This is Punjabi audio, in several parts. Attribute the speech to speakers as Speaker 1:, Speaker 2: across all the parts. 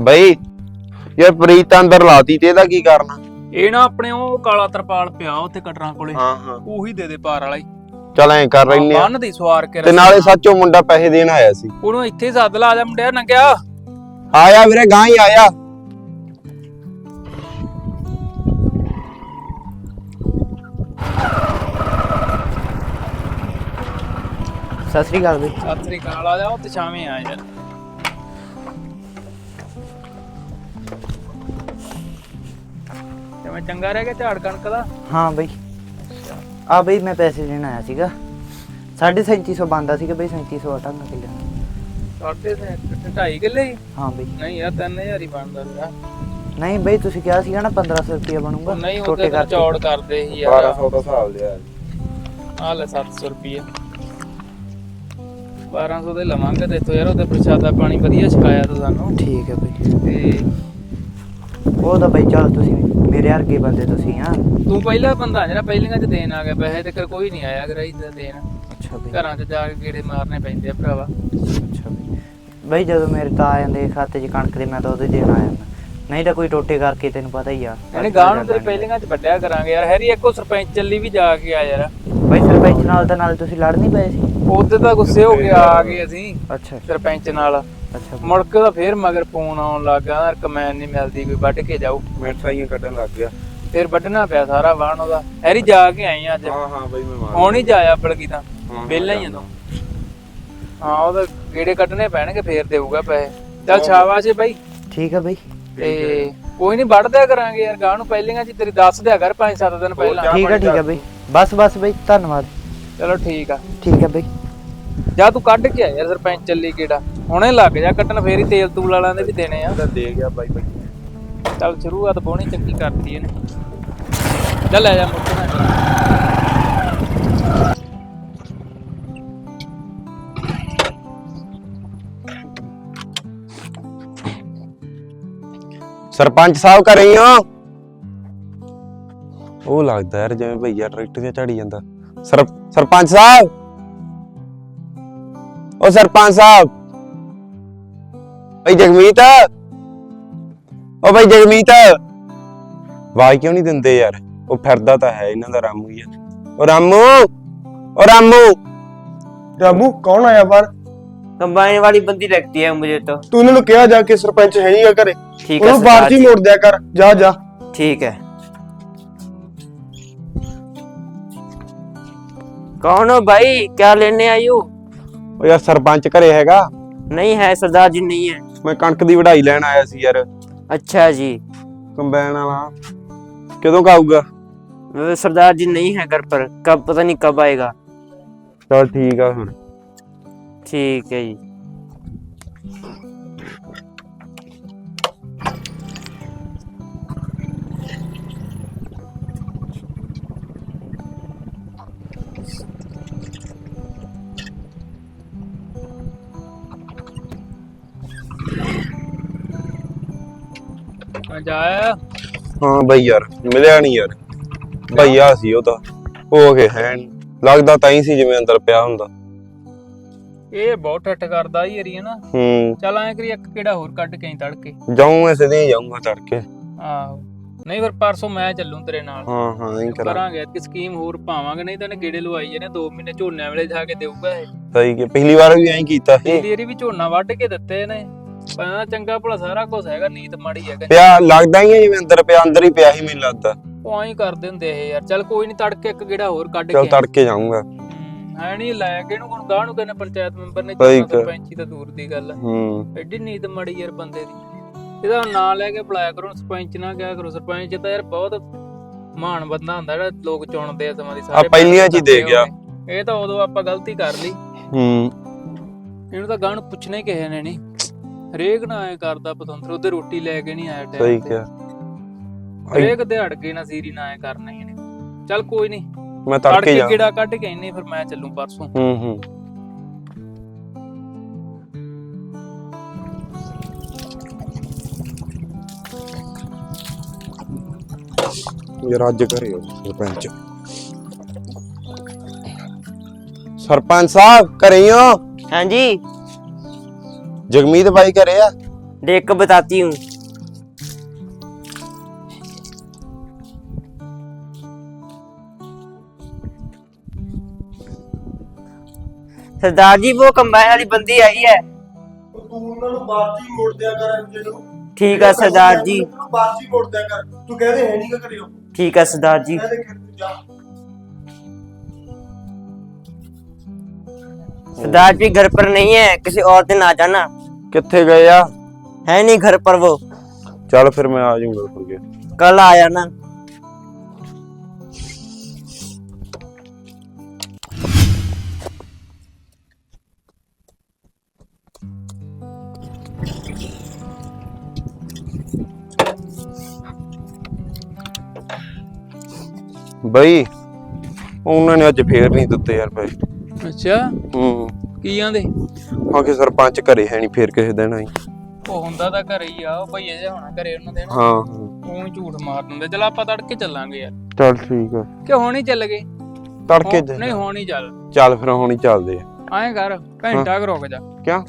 Speaker 1: ਬਈ ਯਾਰ ਪ੍ਰੀਤ ਤਾਂ ਅੰਦਰ ਲਾਤੀ ਤੇ ਇਹਦਾ ਕੀ ਕਰਨਾ
Speaker 2: ਇਹ ਨਾ ਆਪਣੇ ਉਹ ਕਾਲਾ ਤਰਪਾਲ ਪਿਆ ਉੱਥੇ ਕਟਰਾਂ ਕੋਲੇ।
Speaker 1: ਹਾਂ ਹਾਂ।
Speaker 2: ਉਹੀ ਦੇ ਦੇ ਪਾਰ ਵਾਲਾ ਹੀ।
Speaker 1: ਚਲ ਐ ਕਰ ਲੈਨੇ ਆ।
Speaker 2: ਬੰਨ ਦੀ ਸਵਾਰ ਕੇ
Speaker 1: ਤੇ ਨਾਲੇ ਸੱਚੋ ਮੁੰਡਾ ਪੈਸੇ ਦੇਣ ਆਇਆ ਸੀ।
Speaker 2: ਉਹਨੂੰ ਇੱਥੇ ਸੱਦ ਲਾ ਜਾ ਮੁੰਡਿਆ ਨੰਗਿਆ।
Speaker 1: ਆਇਆ ਵੀਰੇ ਗਾਂ ਹੀ ਆਇਆ।
Speaker 3: ਸਤਿ ਸ੍ਰੀ ਅਕਾਲ ਬਈ
Speaker 2: ਸਤਿ ਸ੍ਰੀ ਅਕਾਲ ਆ ਜਾ ਉੱਥੇ ਛਾਵੇਂ ਆ ਯਾਰ ਕਿਵੇਂ ਚੰਗਾ ਰਹਿ ਗਿਆ ਝਾੜ ਕਣਕ ਦਾ।
Speaker 3: ਹਾਂ ਬਈ। ਆ ਬਈ ਮੈਂ ਪੈਸੇ ਦੇਣ ਆਇਆ ਸੀਗਾ। 3750 ਬੰਦਾ ਸੀਗਾ ਬਈ 3700 ਟੰਗਾ ਕਿੱਲੇ
Speaker 2: ਸਾਡੇ ਤੇ ਢਾਈ ਕਿੱਲੇ ਹੀ?
Speaker 3: ਹਾਂ ਬਈ।
Speaker 2: ਨਹੀਂ ਯਾਰ 3000 ਹੀ ਬਣਦਾ ਸੀਗਾ।
Speaker 3: ਨਹੀਂ ਬਈ ਤੁਸੀਂ ਕਿਹਾ ਸੀਗਾ ਨਾ 1500 ਰੁਪਏ ਬਣੂਗਾ।
Speaker 2: ਉਹ ਨਹੀਂ ਤਾਂ। ਚੌੜ ਕਰਦੇ ਸੀ ਯਾਰ।
Speaker 1: ਦਾ ਹਿਸਾਬ ਲਿਆ
Speaker 2: ਆ। ਲੈ 700 ਰੁਪਏ 1200 ਦੇ ਲਵਾਂਗੇ ਤੇ ਇੱਥੋਂ ਯਾਰ ਉਹਦੇ ਪ੍ਰਸ਼ਾਦਾ ਪਾਣੀ ਵਧੀਆ ਛਕਾਇਆ ਤੂੰ ਸਾਨੂੰ।
Speaker 3: ਠੀਕ ਹੈ ਬਈ।
Speaker 2: ਤੇ
Speaker 3: ਉਹ ਤਾਂ ਬਈ ਚੱਲ ਤੁਸੀਂ ਮੇਰੇ ਵਰਗੇ ਬੰਦੇ ਤੁਸੀਂ ਆ।
Speaker 2: ਤੂੰ ਪਹਿਲਾ ਬੰਦਾ ਜਿਹੜਾ ਪਹਿਲੀਆਂ ਚ ਦੇਣ ਆ ਗਿਆ ਪੈਸੇ ਤੇ ਕਰ ਕੋਈ ਨਹੀਂ ਆਇਆ ਗਰਾਈ ਦਾ ਦੇਣ।
Speaker 3: ਅੱਛਾ ਬਈ।
Speaker 2: ਘਰਾਂ 'ਚ ਜਾ ਕੇ ਗੇੜੇ ਮਾਰਨੇ ਪੈਂਦੇ ਆ ਭਰਾਵਾ।
Speaker 3: ਅੱਛਾ ਬਈ। ਬਈ ਜਦੋਂ ਮੇਰੇ ਤਾਂ ਆ ਜਾਂਦੇ ਖਾਤੇ 'ਚ ਕਣਕ ਦੇ ਮੈਂ ਤਾਂ ਉਹਦੇ ਦੇਣ ਆ ਜਾਂਦਾ। ਨਹੀਂ ਤਾਂ ਕੋਈ ਟੋਟੇ ਕਰਕੇ ਤੈਨੂੰ ਪਤਾ ਹੀ ਆ
Speaker 2: ਇਹਨੇ ਗਾਂ ਨੂੰ ਤੇਰੀ ਪਹਿਲੀਆਂ 'ਚ ਵੱਡਿਆ ਕਰਾਂਗੇ ਯਾਰ। ਹੈਰੀ ਇੱਕੋ ਸਰਪੰਚ ਚੱਲੀ ਵੀ ਜਾ ਕੇ ਆ ਯਾਰ।
Speaker 3: ਬਈ ਸਰਪੰਚ ਨਾਲ ਤਾਂ ਨਾਲ ਤੁਸੀਂ ਲੜ ਨਹੀਂ ਪਏ ਸੀ।
Speaker 2: ਉਹਦੇ ਤਾਂ ਗੁੱਸੇ ਹੋ ਕੇ ਆ ਗਏ ਅਸੀਂ।
Speaker 3: ਅੱਛਾ।
Speaker 2: ਸਰਪੰਚ ਨਾਲ।
Speaker 3: ਅੱਛਾ
Speaker 2: ਮੁੜ ਕੇ ਉਹਦਾ ਫੇਰ ਮਗਰ ਫੋਨ ਆਉਣ ਲੱਗਾ ਯਾਰ ਕਮੈਨ ਨਹੀਂ ਮਿਲਦੀ ਕੋਈ ਵੱਢ ਕੇ ਜਾਊ।
Speaker 1: ਮਿਰਚਾਈਆਂ ਕੱਢਣ ਲੱਗ ਗਿਆ।
Speaker 2: ਫੇਰ ਵੱਢਣਾ ਪਿਆ ਸਾਰਾ ਵਾਹਣ ਉਹਦਾ। ਹੈਰੀ ਜਾ ਕੇ ਆਈ ਅੱਜ।
Speaker 1: ਹਾਂ ਹਾਂ ਬਈ ਮੈਂ
Speaker 2: ਹੁਣ ਹੀ ਜਾਇਆ ਬਲਕੀ ਤਾਂ।
Speaker 1: ਹਾਂ,
Speaker 2: ਵਿਹਲਾ ਹੀ ਆ ਤੂੰ। ਹਾਂ ਉਹਦਾ ਗੇੜੇ ਕੱਢਣੇ ਪੈਣਗੇ ਫੇਰ ਦੇਊਗਾ ਪੈਸੇ। ਚੱਲ ਸ਼ਾਬਾਸ਼ ਏ ਬਾਈ।
Speaker 3: ਠੀਕ ਹੈ ਬਈ।
Speaker 2: ਤੇ ਕੋਈ ਨਹੀਂ ਵੱਢ ਦਿਆ ਕਰਾਂਗੇ ਯਾਰ ਗਾਂ ਨੂੰ ਪਹਿਲੀਆਂ ਚ ਤੇਰੀ ਦੱਸ ਦਿਆ ਕਰ 5-7 ਦਿਨ ਪਹਿਲਾਂ।
Speaker 3: ਠੀਕ ਹੈ ਠੀਕ ਹੈ ਬਈ। ਬਸ ਬਸ ਬਈ ਧੰਨਵਾਦ।
Speaker 2: ਚਲੋ ਠੀਕ ਆ।
Speaker 3: ਠੀਕ ਹੈ ਬਈ।
Speaker 2: ਜਾ ਤੂੰ ਕੱਢ ਕੇ ਆ ਯਾਰ ਸਰਪੰਚ ਚੱਲੀ ਗੇੜਾ। ਹੁਣੇ ਲੱਗ ਜਾ ਕੱਢਣ ਫੇਰ ਹੀ ਤੇਲ ਤੂਲ ਵਾਲਿਆਂ ਦੇ ਵੀ ਦੇਣੇ ਆ।
Speaker 1: ਤਾਂ ਦੇ ਗਿਆ ਬਾਈ ਬਾਈ।
Speaker 2: ਚੱਲ ਸ਼ੁਰੂਆਤ ਬੋਣੀ ਚੰਗੀ ਕਰਤੀ ਇਹਨੇ। ਚੱਲ ਲੈ ਜਾ ਮੁੱਕ ਨਾ।
Speaker 1: ਸਰਪੰਚ ਸਾਹਿਬ ਘਰੇ ਹੀ ਹੋ ਉਹ ਲੱਗਦਾ ਯਾਰ ਜਿਵੇਂ ਭਈਆ ਟਰੈਕਟਰ ਤੇ ਝਾੜੀ ਜਾਂਦਾ। ਸਰ ਸਰਪੰਚ ਸਾਹਿਬ? ਉਹ ਸਰਪੰਚ ਸਾਹਿਬ। ਭਾਈ ਜਗਮੀਤ ਉਹ ਭਾਈ ਜਗਮੀਤ ਆਵਾਜ਼ ਕਿਉਂ ਨਹੀਂ ਦਿੰਦੇ ਯਾਰ ਉਹ ਫਿਰਦਾ ਤਾਂ ਹੈ ਇਹਨਾਂ ਦਾ ਰਾਮੂ ਹੀ ਆ ਉਹ ਰਾਮੂ ਉਹ ਰਾਮੂ
Speaker 4: ਰਾਮੂ ਕੌਣ ਆਇਆ ਬਾਹਰ
Speaker 5: कंबाइन वाली बंदी लगती है मुझे तो
Speaker 4: ਤੂੰ ਉਹਨਾਂ ਨੂੰ ਕਿਹਾ ਜਾ ਕੇ ਸਰਪੰਚ ਹੈ ਨਹੀਂਗਾ ਘਰੇ
Speaker 5: ठीक है
Speaker 4: ਉਹਨੂੰ ਬਾਹਰ
Speaker 5: सरदार
Speaker 4: ਜੀ
Speaker 5: जी,
Speaker 4: ਮੋੜ ਦਿਆ ਕਰ ਜਾ ਜਾ
Speaker 5: ठीक है कौन हो भाई क्या लेने आई हो
Speaker 1: ਉਹ ਯਾਰ ਸਰਪੰਚ ਘਰੇ ਹੈਗਾ
Speaker 5: नहीं है सरदार जी नहीं है
Speaker 1: ਮੈਂ ਕਣਕ ਦੀ ਵਢਾਈ ਲੈਣ ਆਇਆ ਸੀ ਯਾਰ
Speaker 5: अच्छा जी
Speaker 1: ਕੰਬਾਈਨ ਵਾਲਾ ਕਦੋਂ ਕੁ ਆਊਗਾ
Speaker 5: वो सरदार जी नहीं है घर पर कब पता नहीं कब आएगा
Speaker 1: ਚਲ ਠੀਕ ਆ ਹੁਣ
Speaker 5: ठीक है जी
Speaker 2: ਮੈਂ ਜਾਇਆ।
Speaker 1: ਹਾਂ ਬਈ ਯਾਰ ਮਿਲਿਆ ਨਹੀਂ ਯਾਰ। ਭਈਆ ਸੀ ਉਹ ਤਾਂ। ਹੋ ਕੇ ਹੈ ਨਹੀਂ ਲੱਗਦਾ ਤਾਂ ਹੀ ਸੀ ਜਿਵੇਂ ਅੰਦਰ ਪਿਆ ਹੁੰਦਾ।
Speaker 2: ਇਹ ਬਹੁਤ ਠੱਠ ਕਰਦਾ ਹੀ ਏਰੀਆ ਨਾ
Speaker 1: ਹੂੰ।
Speaker 2: ਚੱਲ ਐਂ ਕਰੀ ਇੱਕ ਕਿਹੜਾ ਹੋਰ ਕੱਢ ਕੇ ਆਈ ਤੜਕੇ?
Speaker 1: ਜਾਉਂ ਐਸੇ ਦੇ ਜਾਊਂਗਾ ਤੜਕੇ।
Speaker 2: ਆਹੋ। ਨਹੀਂ ਫਿਰ ਪਰਸੋਂ ਮੈਂ ਚੱਲੂ ਤੇਰੇ ਨਾਲ।
Speaker 1: ਹਾਂ ਹਾਂ ਨਹੀਂ ਕਰਾਂ।
Speaker 2: ਕਰਾਂਗੇ ਕਿ ਸਕੀਮ ਹੋਰ ਪਾਵਾਂਗੇ ਨਹੀਂ ਤਾਂ ਇਹਨੇ ਗੇੜੇ ਲਵਾਈ ਜਨੇ 2 ਮਹੀਨੇ ਝੋਨੇ ਵੇਲੇ ਜਾ ਕੇ ਦੇਊਗਾ ਇਹ।
Speaker 1: ਸਹੀ ਕਿ ਪਿਛਲੀ ਵਾਰ ਵੀ ਐਂ ਕੀਤਾ ਸੀ।
Speaker 2: ਪਿਛਲੀ ਵਾਰੀ ਵੀ ਝੋਨਾ ਵੱਢ ਕੇ ਦਿੱਤੇ ਨੇ ਪਰ ਚੰਗਾ ਭਲਾ ਸਾਰਾ ਕੁਝ ਹੈਗਾ ਨੀਤ ਮਾੜੀ ਹੈਗਾ।
Speaker 1: ਪਿਆ ਲੱਗਦਾ ਹੀ ਹੈ ਜਿਵੇਂ ਅੰਦਰ ਪਿਆ ਅੰਦਰ ਹੀ ਪਿਆ ਹੀ ਮੈਨੂੰ ਲੱਗਦਾ।
Speaker 2: ਉਹ ਐਂ ਕਰਦੇ ਹੁੰਦੇ ਇਹ ਯਾਰ। ਚੱਲ ਕੋਈ ਨਹੀਂ ਤੜਕੇ ਇੱਕ ਗੇੜਾ ਹੋਰ ਕੱਢ
Speaker 1: ਚਲ
Speaker 2: ਕੇ
Speaker 1: ਤੜਕੇ ਜਾਊਂਗਾ।
Speaker 2: ਹੈ ਨਹੀਂ ਲੈ ਕੇ ਇਹਨੂੰ ਹੁਣ ਗਾਹ ਨੂੰ ਕਹਿੰਦੇ ਪੰਚਾਇਤ ਮੈਂਬਰ ਨੇ
Speaker 1: ਸਹੀ ਕਿਹਾ।
Speaker 2: ਸਰਪੰਚੀ ਤਾਂ ਦੂਰ ਦੀ ਗੱਲ ਹੈ
Speaker 1: ਹੂੰ।
Speaker 2: ਐਡੀ ਨੀਤ ਮਾੜੀ ਯਾਰ ਬੰਦੇ ਦੀ। ਇਹਦਾ ਨਾਂ ਲੈ ਕੇ ਬੁਲਾਇਆ ਕਰੋ ਸਰਪੰਚ ਨਾ ਕਿਹਾ ਕਰੋ। ਸਰਪੰਚ ਤਾਂ ਯਾਰ ਬਹੁਤ ਮਾਣ ਬੰਦਾ ਹੁੰਦਾ ਜਿਹੜਾ ਲੋਕ ਚੁਣਦੇ ਆ ਸਮਾਂ ਦੀ
Speaker 1: ਆ ਪਹਿਲੀਆਂ ਚ ਹੀ ਦੇ ਗਿਆ।
Speaker 2: ਇਹ ਤਾਂ ਉਦੋਂ ਆਪਾਂ ਗਲਤੀ ਕਰ ਲਈ।
Speaker 1: ਹੂੰ।
Speaker 2: ਇਹਨੂੰ ਤਾਂ ਗਾਹ ਨੂੰ ਪੁੱਛਣਾ ਹੀ ਕਿਸੇ ਨੇ ਨਹੀਂ। ਹਰੇਕ ਨਾ ਐ ਕਰਦਾ ਪਤੰਦਰ ਉਹਦੇ ਰੋਟੀ ਲੈ ਕੇ ਨਹੀਂ ਆਇਆ
Speaker 1: ਸਹੀ
Speaker 2: ਟਾਈਮ ਤੇ।
Speaker 1: ਕਿਹਾ।
Speaker 2: ਹਰੇਕ ਦਿਹਾੜ ਕੇ ਨਾ ਸੀਰੀ ਨਾ ਐ ਕਰਨਾ ਹੀ ਇਹਨੇ ਚੱਲ ਕੋਈ ਨਹੀਂ
Speaker 1: ਮੈਂ
Speaker 2: ਤੜਕੇ
Speaker 1: ਤੜਕੇ ਜਾ
Speaker 2: ਕਿਹੜਾ ਕੱਢ ਕੇ ਇੰਨੇ ਫਿਰ ਮੈਂ ਚੱਲੂ ਪਰਸੋਂ।
Speaker 1: ਹੂੰ ਹੂੰ। ਯਾਰ ਅੱਜ ਘਰੇ ਹੋ ਸਰਪੰਚ। ਸਰਪੰਚ ਸਾਹਿਬ ਘਰੇ ਹੀ ਹੋ?
Speaker 5: हाँ जी
Speaker 1: ਜਗਮੀਤ ਬਾਈ ਘਰੇ ਆ
Speaker 5: देख कर बताती हूँ सरदार जी वो कंबाइन वाली बंदी आई है
Speaker 4: ਤੂੰ ਉਹਨਾਂ ਨੂੰ ਬਾਜੀ ਮੋੜ ਦਿਆ ਕਰ ਜਿਹਨੂੰ
Speaker 5: ठीक है सरदार जी
Speaker 4: ਬਾਜੀ ਮੋੜ ਦਿਆ ਕਰ ਤੂੰ ਕਹਦੇ ਹੈ ਨਹੀਂ ਕਿ ਕਰਿਓ
Speaker 5: ठीक है सरदार जी
Speaker 4: ਕਹਦੇ ਕਿ ਤੂੰ ਜਾ
Speaker 5: सरदार जी घर पर नहीं है किसी और दिन आ जाना
Speaker 1: ਕਿੱਥੇ ਗਏ ਆ
Speaker 5: है नहीं घर पर वो
Speaker 1: ਚੱਲ ਫਿਰ ਮੈਂ ਆ ਜਾਊਂਗਾ ਫਿਰ ਕੇ
Speaker 5: कल आ जाना
Speaker 1: ਬਈ ਉਹਨਾਂ ਨੇ ਅੱਜ ਫੇਰ ਨਹੀਂ ਦਿੱਤੇ ਯਾਰ ਪੈਸੇ
Speaker 2: ਅੱਛਾ
Speaker 1: ਹੂੰ
Speaker 2: ਕੀ ਆਂਦੇ?
Speaker 1: ਹਾਂ ਕਿ ਸਰਪੰਚ ਘਰੇ ਹੈ ਨਹੀਂ ਫੇਰ ਕਿਸੇ ਦਿਨ ਆਈ।
Speaker 2: ਉਹ ਹੁੰਦਾ ਤਾਂ ਘਰੇ ਹੀ ਆ ਉਹ ਭਈਏ ਜੇ ਹੋਣਾ ਘਰੇ ਉਹਨਾਂ ਦੇ ਨਾ।
Speaker 1: ਹਾਂ
Speaker 2: ਉਹ ਵੀ ਝੂਠ ਮਾਰ ਦਿੰਦੇ ਚਲ ਆਪਾਂ ਤੜਕੇ ਚੱਲਾਂਗੇ ਯਾਰ।
Speaker 1: ਚੱਲ ਠੀਕ ਆ।
Speaker 2: ਕਿ ਹੁਣ ਹੀ ਚੱਲ ਗਏ?
Speaker 1: ਤੜਕੇ
Speaker 2: ਹੁਣ- ਨਹੀਂ ਹੁਣ ਹੀ ਚੱਲ।
Speaker 1: ਚੱਲ ਫਿਰ ਹੁਣ ਹੀ ਚੱਲਦੇ ਆ।
Speaker 2: ਐਂ ਕਰ ਘੰਟਾ ਕੁ ਰੁਕ ਜਾ।
Speaker 1: ਕਿਆ?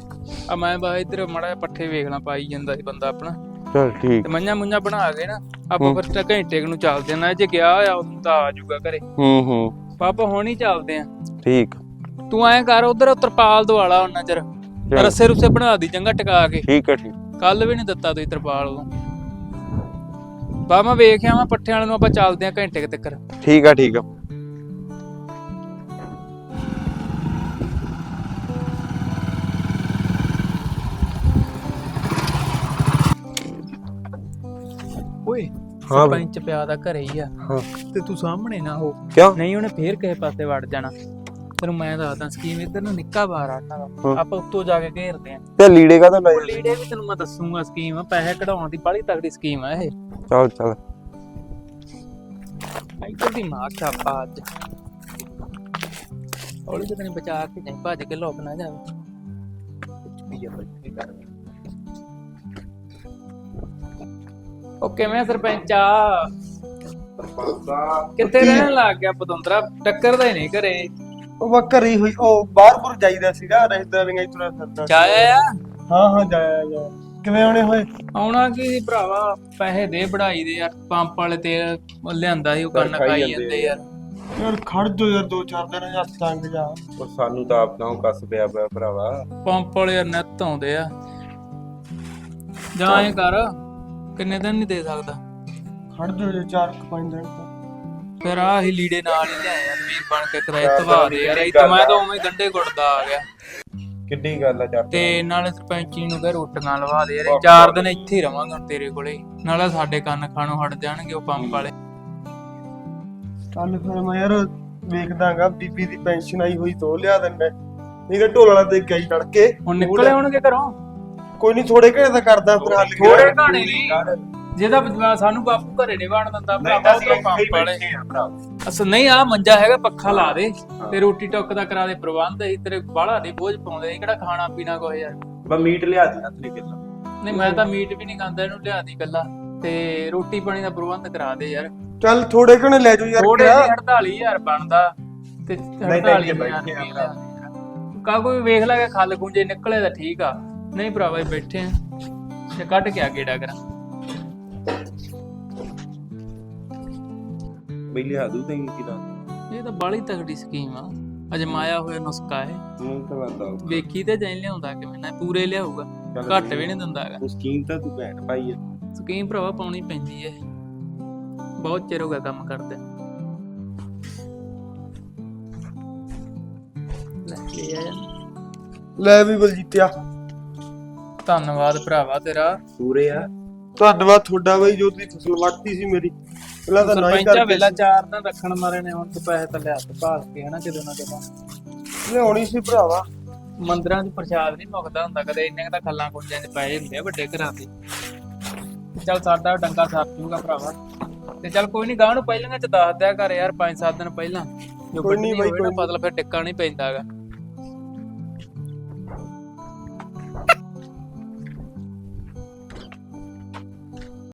Speaker 2: ਆ ਮੈਂ ਬਾ ਇੱਧਰ ਮੜਾ ਜਿਹਾ ਪੱਠੇ ਵੇਖ ਲਾਂ ਪਾਈ ਜਾਂਦਾ ਸੀ ਬੰਦਾ ਆਪਣਾ।
Speaker 1: ਚੱਲ ਠੀਕ।
Speaker 2: ਤੇ ਮੰਝਾਂ ਮੁੰਝਾਂ ਬਣਾ ਕੇ ਨਾ ਆਪਾਂ। ਫਿਰ ਤਾਂ ਘੰਟੇ ਕੁ ਨੂੰ ਚੱਲਦੇ ਨਾ ਜੇ ਗਿਆ ਆ ਉਦੋਂ ਤਾਂ ਆ ਜਾਊਗਾ ਘਰੇ।
Speaker 1: ਹੂੰ ਹੂੰ।
Speaker 2: ਪਾਪਾ ਹੁਣ ਹੀ ਚੱਲਦੇ ਆ।
Speaker 1: ਠੀਕ।
Speaker 2: ਤੂੰ ਐਂ ਕਰ ਉਧਰ ਤਰਪਾਲ ਦਵਾਲਾ ਉਹਨਾਂ ਚਿਰ ਰੱਸੇ ਰੁੱਸੇ ਬਣਾ ਦੀ ਚੰਗਾ ਟਿਕਾ ਕੇ।
Speaker 1: ਠੀਕ ਆ ਠੀਕ।
Speaker 2: ਕੱਲ ਵੀ ਨਹੀਂ ਦਿੱਤਾ ਤੁਸੀਂ ਤਰਪਾਲ ਉਦੋਂ ਬਾ ਮੈਂ ਵੇਖਿਆ ਮੈਂ ਪੱਠੇ ਵਾਲੇ ਨੂੰ ਆਪਾਂ ਚੱਲਦੇ ਆ ਘੰਟੇ ਕੁ ਤੱਕ
Speaker 1: ਠੀਕ ਆ ਠੀਕ ਆ।
Speaker 2: ਓਏ
Speaker 1: ਹਾਂ ਬਈ।
Speaker 2: ਸਰਪੰਚ ਪਿਆ ਦਾ ਘਰੇ ਹੀ ਆ।
Speaker 1: ਹਾਂ।
Speaker 2: ਤੇ ਤੂੰ ਸਾਹਮਣੇ ਨਾ ਹੋ।
Speaker 1: ਕਿਉਂ?
Speaker 2: ਨਹੀਂ ਉਹਨੇ ਫੇਰ ਕਿਸੇ ਪਾਸੇ ਵੜ ਜਾਣਾ। ਤੈਨੂੰ ਮੈਂ ਦੱਸਦਾ ਸਕੀਮ ਇੱਧਰ ਨੂੰ ਨਿੱਕਾ ਬਾਰ ਆ ਇਹਨਾਂ ਦਾ।
Speaker 1: ਹਾਂ।
Speaker 2: ਆਪਾਂ ਉੱਤੋਂ ਜਾ ਕੇ ਘੇਰਦੇ ਆ।
Speaker 1: ਤੇ ਲੀੜੇ ਕਾ ਤਾਂ ਲੈ
Speaker 2: ਉਹ ਲੀੜੇ ਵੀ ਤੈਨੂੰ ਮੈਂ ਦੱਸੂਗਾ ਸਕੀਮ ਪੈਸੇ ਕਢਾਉਣ ਦੀ ਬੜੀ ਤਗੜੀ ਸਕੀਮ ਆ ਇਹ।
Speaker 1: ਚੱਲ ਚੱਲ।
Speaker 2: ਇੱਧਰ ਦੀ ਮਾਰ ਛਾਪਾ ਅੱਜ। ਹੌਲੀ ਜਿਹੀ ਤੈਨੂੰ ਬਚਾ ਕੇ ਨਹੀਂ ਭੱਜ ਕੇ ਲੋਕ ਨਾ ਜਾਵੇ। ਵੀ ਆ ਬਈ ਕਰ ਉਹ ਕਿਵੇਂ ਸਰਪੰਚਾ ਕਿੱਥੇ ਰਹਿਣ ਲੱਗ ਗਿਆ ਪਤੰਦਰਾ? ਟੱਕਰਦਾ ਹੀ ਨਹੀਂ ਘਰੇ।
Speaker 4: ਉਹ ਵਾ ਘਰੇ ਹੋਈ ਉਹ ਬਾਹਰ ਬੁਰ ਜਾਈਦਾ ਸੀਗਾ ਰਿਸ਼ਤੇਦਾਰੀਆਂ ਚ ਤੁਰਿਆ ਫਿਰਦਾ ਸੀ।
Speaker 2: ਚਾਇਆ ਆ?
Speaker 4: ਹਾਂ ਹਾਂ ਜਾਇਆ ਜਾ ਕਿਵੇਂ ਆਉਣੇ ਹੋਏ?
Speaker 2: ਆਉਣਾ ਕੀ ਸੀ ਭਰਾਵਾ ਪੈਸੇ ਦੇ ਬੜਾਈ ਦੇ ਯਾਰ ਪੰਪ ਵਾਲੇ ਤੇਲ ਲਿਆਂਦਾ ਸੀ ਉਹ ਕੰਨ ਖਾਈ ਜਾਂਦੇ ਯਾਰ।
Speaker 4: ਯਾਰ ਖੜ ਜੋ ਯਾਰ ਦੋ ਚਾਰ ਦਿਨ ਹੱਥ ਤੰਗ ਜਾ।
Speaker 1: ਉਹ ਸਾਨੂੰ ਤਾਂ ਆਪ ਤਾਂ ਕੱਸ ਪਿਆ ਪਿਆ ਭਰਾਵਾ।
Speaker 2: ਪੰਪ ਵਾਲੇ ਯਾਰ ਆਉਂਦੇ ਆ। ਜਾਂ ਐਂ ਕਰ ਕਿੰਨੇ ਦਿਨ ਨਹੀਂ ਦੇ ਸਕਦਾ?
Speaker 4: ਖੜ ਜੋ ਜੇ ਚਾਰ ਕੁ ਪੰਜ ਦਿਨ ਤਾਂ।
Speaker 2: ਫਿਰ ਆ ਹੀ ਲੀੜੇ ਨਾਲ ਹੀ ਲਿਆ ਯਾਰ ਵੀਰ ਬਣ ਕੇ ਕਰਾਏ ਤਵਾ ਦੇ ਯਾਰ ਇੱਥੇ ਮੈਂ ਤਾਂ ਉਵੇਂ ਗੰਡੇ ਗੁੱਟਦਾ ਆ ਗਿਆ।
Speaker 1: ਕਿੱਡੀ ਗੱਲ ਆ ਚੱਲ
Speaker 2: ਤੇ ਨਾਲੇ ਸਰਪੰਚੀ ਨੂੰ ਕਹ ਰੋਟੀਆਂ ਲਵਾ ਦੇ ਯਾਰ ਇਹ ਚਾਰ ਦਿਨ ਇੱਥੇ ਹੀ ਰਵਾਂਗਾ ਤੇਰੇ ਕੋਲੇ। ਨਾਲੇ ਸਾਡੇ ਕੰਨ ਖਾਣੋਂ ਹਟ ਜਾਣਗੇ ਉਹ ਪੰਪ ਵਾਲੇ।
Speaker 4: ਕੱਲ ਫਿਰ ਮੈਂ ਯਾਰ ਵੇਖਦਾਗਾ ਬੀਬੀ ਦੀ ਪੈਨਸ਼ਨ ਆਈ ਹੋਈ ਤੋਂ ਲਿਆ ਦਿੰਦਾ। ਨਹੀਂ ਤਾਂ ਢੋਲ ਵਾਲਾ ਕੇ ਆਈ ਤੜਕੇ।
Speaker 2: ਹੁਣ ਨਿਕਲੇ ਹੋਣਗੇ ਘਰੋਂ?
Speaker 4: ਕੋਈ ਨਹੀਂ ਥੋੜੇ ਘੜੇ ਦਾ ਕਰਦਾ ਫਿਰ ਹੱਲ
Speaker 2: ਥੋੜੇ ਘਾਣੇ ਨਹੀਂ। ਜਿਹਦਾ ਬਜਵਾ ਸਾਨੂੰ ਬਾਪੂ ਘਰੇ ਨਹੀਂ ਵੜਨ ਦਿੰਦਾ ਭਰਾਵਾ ਉਹ ਪੰਪ ਵਾਲੇ। ਅਸ ਨਹੀਂ ਆ ਮੰਜਾ ਹੈਗਾ ਪੱਖਾ ਲਾ ਦੇ। ਤੇ ਰੋਟੀ ਟੁੱਕ ਦਾ ਕਰਾ ਦੇ ਪ੍ਰਬੰਧ ਅਸੀਂ ਤੇਰੇ ਬਾਹਲਾ ਨਹੀਂ ਬੋਝ ਪਾਉਂਦੇ ਕਿਹੜਾ ਖਾਣਾ ਪੀਣਾ ਕੋਈ ਯਾਰ।
Speaker 1: ਬਾ ਮੀਟ ਲਿਆ ਦੀ ਹੱਥ ਕਿੱਲਾ
Speaker 2: ਨਹੀਂ ਮੈਂ ਤਾਂ ਮੀਟ ਵੀ ਨਹੀਂ ਖਾਂਦਾ ਇਹਨੂੰ ਲਿਆ ਦੀ ਕੱਲਾ ਤੇ ਰੋਟੀ ਪਾਣੀ ਦਾ ਪ੍ਰਬੰਧ ਕਰਾ ਦੇ ਯਾਰ।
Speaker 4: ਚੱਲ ਥੋੜੇ ਘਣੇ ਲੈ ਜਾਓ ਯਾਰ
Speaker 2: ਥੋੜੇ
Speaker 4: ਕਿਆ?
Speaker 2: ਜਿਹੇ 48000 ਬਣਦਾ। ਤੇ 48000 ਕਾ ਕੋਈ ਵੇਖ ਲੈ ਕੇ ਖੱਲ ਗੁੰਜੇ ਨਿਕਲੇ ਤਾਂ ਠੀਕ ਆ। ਨਹੀਂ ਭਰਾਵਾ ਬੈਠੇ ਆ। ਤੇ ਕੱਢ ਕੇ ਆ ਗੇੜਾ ਕਰਾਂ।
Speaker 1: ਬਈ ਲਿਆ ਦੂ ਤੈਨੂੰ ਕਿਦਾ
Speaker 2: ਇਹ ਤਾਂ ਬਾਲੀ ਤਗੜੀ ਸਕੀਮ ਆ। ਅਜਮਾਇਆ ਹੋਇਆ ਨੁਸਖਾ ਹੈ
Speaker 1: ਮੈਨੂੰ ਤਾਂ ਲੱਗਦਾ
Speaker 2: ਵੇਖੀ ਤੇ ਜੈਨ ਲਿਆਉਂਦਾ ਕਿਵੇਂ ਨਾ ਪੂਰੇ ਲਿਆਊਗਾ। ਘੱਟ ਵੀ ਨਹੀਂ ਦਿੰਦਾ ਹੈਗਾ।
Speaker 1: ਸਕੀਮ ਤਾਂ ਤੂੰ ਭੈਣ ਪਾਈ ਆ।
Speaker 2: ਸਕੀਮ ਭਰਾਵਾ ਪਾਉਣੀ ਪੈਂਦੀ ਹੈ ਬਹੁਤ ਚਿਰ ਹੋ ਗਿਆ ਕੰਮ ਕਰਦੇ ਲੈ
Speaker 4: ਵੀ ਬਲਜੀਤਿਆ।
Speaker 2: ਧੰਨਵਾਦ ਭਰਾਵਾ ਤੇਰਾ।
Speaker 1: ਪੂਰੇ ਆ।
Speaker 4: ਧੰਨਵਾਦ ਤੁਹਾਡਾ ਬਈ ਜੋ ਤੁਸੀਂ ਫਸਲ ਵੱਟਤੀ ਸੀ ਮੇਰੀ। ਪਹਿਲਾਂ ਤਾਂ ਨਾ ਹੀ
Speaker 2: ਸਰਪੰਚਾ
Speaker 4: ਕਰਕੇ
Speaker 2: ਵੇਲਾ ਚਾਰ ਦਿਨ ਰੱਖਣ ਮਾਰੇ ਨੇ ਹੁਣ ਤੇ ਪੈਸੇ ਤਾਂ ਲਿਆ ਤੇ ਭਾਲ ਕੇ ਹਨਾ ਕਿਦੋਂ ਨਾ ਕਿਦੋਂ
Speaker 4: ਲਿਆਉਣੀ ਸੀ ਭਰਾਵਾ।
Speaker 2: ਮੰਦਰਾਂ 'ਚ ਪ੍ਰਸ਼ਾਦ ਨਹੀਂ ਮੁੱਕਦਾ ਹੁੰਦਾ ਕਦੇ ਇੰਨੇ ਕੁ ਤਾਂ ਖੱਲਾਂ ਕੁੰਜਾਂ 'ਚ ਪਏ ਹੁੰਦੇ ਆ ਵੱਡੇ ਘਰਾਂ ਦੇ। ਚੱਲ ਸਾਡਾ ਡੰਗਾ ਸਰ ਜੂਗਾ ਭਰਾਵਾ। ਤੇ ਚੱਲ ਕੋਈ ਨਹੀਂ ਗਾਂ ਨੂੰ ਪਹਿਲਾਂ ਚ ਦੱਸ ਦਿਆ ਕਰ ਯਾਰ 5-7 ਦਿਨ ਪਹਿਲਾਂ। ਜੋ
Speaker 4: ਕੋਈ ਨੀ
Speaker 2: ਵੱਢਣੀ
Speaker 4: ਬਾਈ,
Speaker 2: ਹੋਵੇ ਨਾ
Speaker 4: ਕੋਈ ਨੀ।
Speaker 2: ਫਿਰ ਟਿੱਕਾ ਨਹੀਂ ਪੈਂਦਾਗਾ।